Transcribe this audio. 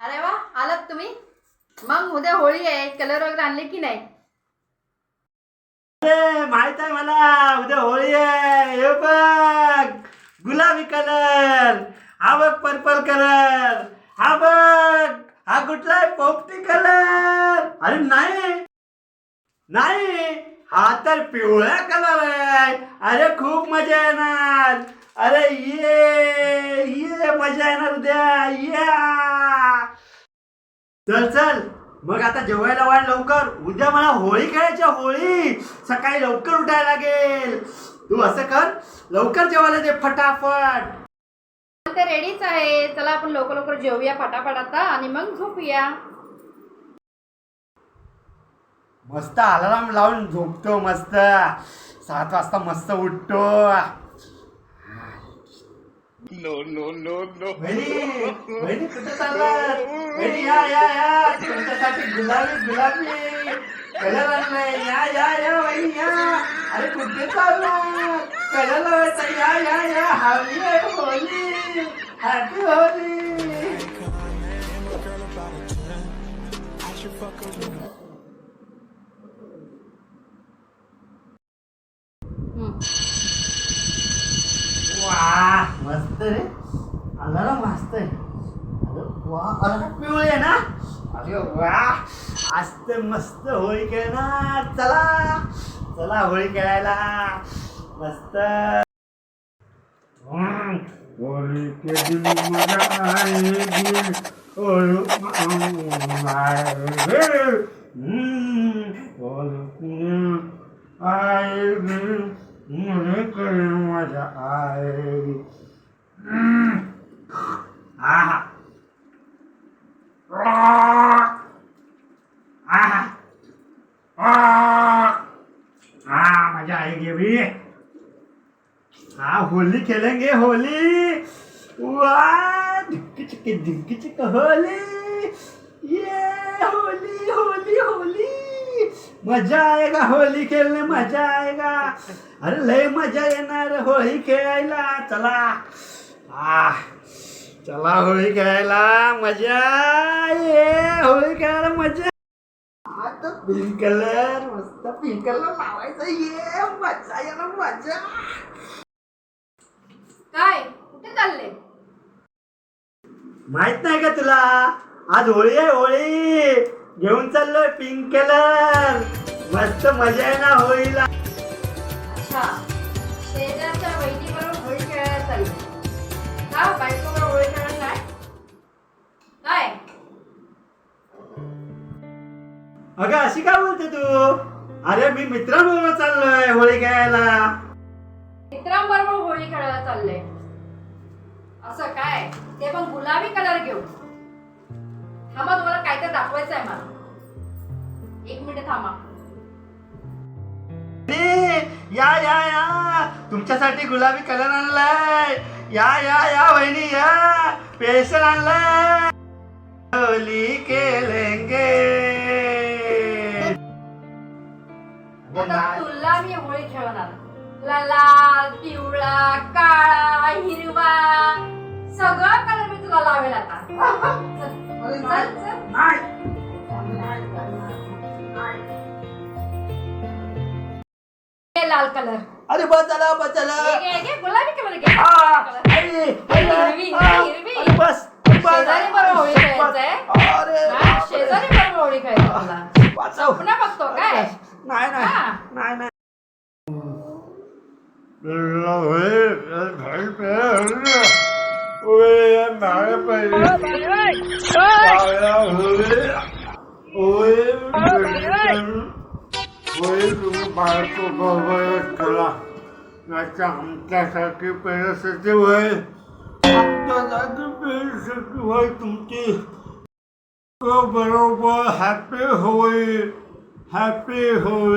अरे वा आलात तुम्ही? मग उद्या होळी आहे कलर वगैरे आणले की नाही? अरे माहीत आहे मला उद्या होळी आहे. हे बघ गुलाबी कलर हा बघ पर्पल कलर हा बघ हा कुठला आहे? पोपटी कलर अरे नाही. नाही हा तर पिवळा कलर आहे. अरे खूप मजा येणार. अरे ये ये मजा येणार उद्या. या. चल चल. मग आता जेवायला वाढ लवकर. उद्या मला होळी खेळायची होळी. सकाळी लवकर उठायला लागेल. तू असं कर लवकर जेवायला दे फटाफट. ते रेडीच आहे. चला आपण लवकर लवकर जेवूया फटाफट आता आणि मग झोपूया. मस्त अलाराम लावून झोपतो मस्त. सात वाजता मस्त उठतो. No, no, no, no. बहिणी बहिणी कुठे चाललात बहिणी या या या. तुमच्यासाठी गुलाबी गुलाबी. कलर आणलाय. या या या बहिणी या. अरे कुठे चाललात कलर लावायचा. या या या. हॅपी होली. हॅपी होली. वा मस्त रे. अलाराम मस्त आहे. वा अरे पिवळे ना? अरे वा आज तर मस्त होळी खेळणार. चला चला होळी खेळायला. मस्त. होळी केली मजा आएगी होळी आएगी मजा आय आहा। मज़ा आएगी अभी। हाँ होली खेलेंगे, होली। होली। ये होली होली होली। मज़ा आएगा होली खेलने, मज़ा आएगा। अरे लय मज़ा येणार होळी खेळायला चला। आ चला होळी खेळायला मज़ा। ये होळी खेळायला मज़ा। पिंक कलर मस्त पिंक कलर लावायचा ये मजा येणार मजा काय कुठे चालले माहीत नाही का तुला आज होळी आहे होळी घेऊन चाललोय पिंक कलर मस्त मजा आहे ना होळीला अच्छा शेजारच्या बहिणी बरोबर होळी खेळायला चालली अगं अशी काय बोलते तू? अरे मी मित्रांबरोबर चाललोय होळी खेळायला. मित्रांबरोबर होळी खेळायला चालले असं काय? ते पण गुलाबी कलर घेऊन. थांबा तुम्हाला काय तर दाखवायचं आहे मला. एक मिनिट थांबा. या या या. तुमच्यासाठी गुलाबी कलर आणलाय. या या या बहिणी या. पेन्सिल आणलाय. होली खेलेंगे आता तुला मी होळी खेळवणार. लाल पिवळा काळा हिरवा सगळं कलर मी तुला लावेल आता. चल, चल, चल. नाही. लाल कलर अरे बस झालं बस झालं. घे, हे घे, गुलाबी कलर घे. हिरवी, हिरवी. शेजारी होळी. ਓਏ ਮਾਰੇ ਹੋਏ ਹੈਪੀ ਹੋਏ